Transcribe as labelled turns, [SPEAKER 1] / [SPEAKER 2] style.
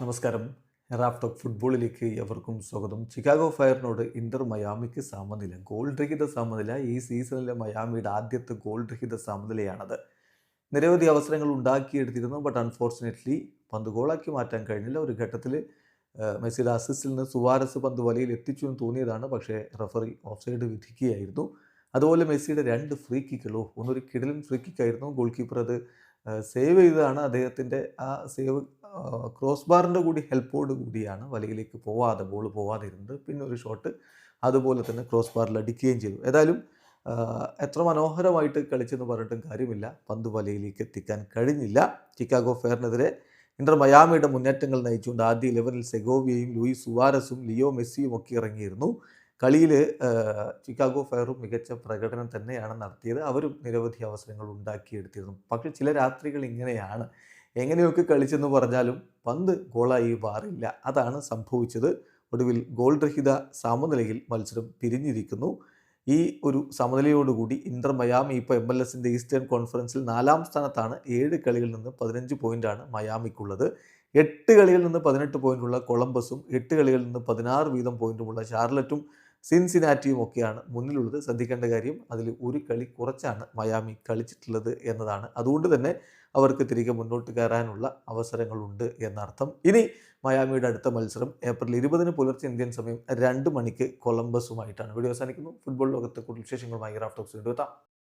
[SPEAKER 1] നമസ്കാരം. Raf talk ഫുട്ബോളിലേക്ക് എവർക്കും സ്വാഗതം. ചിക്കാഗോ ഫയറിനോട് ഇന്റർ മയാമിക്ക് സമനില. ഗോൾ രഹിത സമനില. ഈ സീസണിലെ മയാമിയുടെ ആദ്യത്തെ ഗോൾ രഹിത സമനിലയാണത്. നിരവധി അവസരങ്ങൾ ഉണ്ടാക്കിയെടുത്തിരുന്നു ബട്ട് അൺഫോർച്ചുനേറ്റ്ലി പന്ത് ഗോളാക്കി മാറ്റാൻ കഴിഞ്ഞില്ല. ഒരു ഘട്ടത്തിൽ മെസ്സിയുടെ അസിസ്റ്റിൽ നിന്ന് സുവാരസ് പന്ത് വലയിൽ എത്തിച്ചു എന്ന് തോന്നിയതാണ്. പക്ഷേ റഫറി ഓഫ് സൈഡ് വിധിക്കുകയായിരുന്നു. അതുപോലെ മെസ്സിയുടെ രണ്ട് ഫ്രീ കിക്കുകളോ ഒന്നൊരു കിടലും ഫ്രീ കിക്കായിരുന്നു. ഗോൾ കീപ്പർ അത് സേവ് ചെയ്തതാണ്. അദ്ദേഹത്തിന്റെ ആ സേവ് ക്രോസ് ബാറിന്റെ കൂടി ഹെൽപ്പോട് കൂടിയാണ് വലയിലേക്ക് പോവാതെ ബോൾ പോവാതെ ഇരുന്നത്. പിന്നെ ഒരു ഷോട്ട് അതുപോലെ തന്നെ ക്രോസ് ബാറിൽ അടിക്കുകയും ചെയ്തു. ഏതായാലും എത്ര മനോഹരമായിട്ട് കളിച്ചെന്ന് പറഞ്ഞിട്ടും കാര്യമില്ല. പന്ത് വലയിലേക്ക് എത്തിക്കാൻ കഴിഞ്ഞില്ല. ചിക്കാഗോ ഫെയറിനെതിരെ ഇന്റർ മയാമിയുടെ മുന്നേറ്റങ്ങൾ നയിച്ചുകൊണ്ട് ആദ്യ ഇലവനിൽ സെഗോവിയയും ലൂയിസ് സുവാരസും ലിയോ മെസ്സിയും ഒക്കെ ഇറങ്ങിയിരുന്നു. കളിയിൽ ചിക്കാഗോ ഫയറും മികച്ച പ്രകടനം തന്നെയാണ് നടത്തിയത്. അവരും നിരവധി അവസരങ്ങൾ ഉണ്ടാക്കിയെടുത്തിരുന്നു. പക്ഷേ ചില രാത്രികൾ ഇങ്ങനെയാണ്. എങ്ങനെയൊക്കെ കളിച്ചെന്ന് പറഞ്ഞാലും പന്ത് ഗോളായി മാറില്ല. അതാണ് സംഭവിച്ചത്. ഒടുവിൽ ഗോൾ രഹിത സമനിലയിൽ മത്സരം പിരിഞ്ഞിരിക്കുന്നു. ഈ ഒരു സമനിലയോടുകൂടി ഇന്റർ മയാമി ഇപ്പോൾ എം എൽ എസിന്റെ ഈസ്റ്റേൺ കോൺഫറൻസിൽ നാലാം സ്ഥാനത്താണ്. ഏഴ് കളികളിൽ നിന്ന് പതിനഞ്ച് പോയിന്റാണ് മയാമിക്കുള്ളത്. എട്ട് കളികളിൽ നിന്ന് പതിനെട്ട് പോയിന്റുള്ള കൊളംബസും എട്ട് കളികളിൽ നിന്ന് പതിനാറ് വീതം പോയിന്റുമുള്ള ഷാർലറ്റും സിൻസിനാറ്റിയും ഒക്കെയാണ് മുന്നിലുള്ളത്. ശ്രദ്ധിക്കേണ്ട കാര്യം അതിൽ ഒരു കളി കുറച്ചാണ് മയാമി കളിച്ചിട്ടുള്ളത് എന്നതാണ്. അതുകൊണ്ട് തന്നെ അവർക്ക് തിരികെ മുന്നോട്ട് കയറാനുള്ള അവസരങ്ങളുണ്ട് എന്നർത്ഥം. ഇനി മയാമിയുടെ അടുത്ത മത്സരം ഏപ്രിൽ ഇരുപതിന് പുലർച്ചെ ഇന്ത്യൻ സമയം രണ്ട് മണിക്ക് കൊളംബസുമായിട്ടാണ്. വീഡിയോ അവസാനിക്കുന്നു. ഫുട്ബോൾ ലോകത്തെ കൂടുതൽ വിശേഷങ്ങളുമായി റാഫ്റ്റോക്സ് വീണ്ടും എത്താം.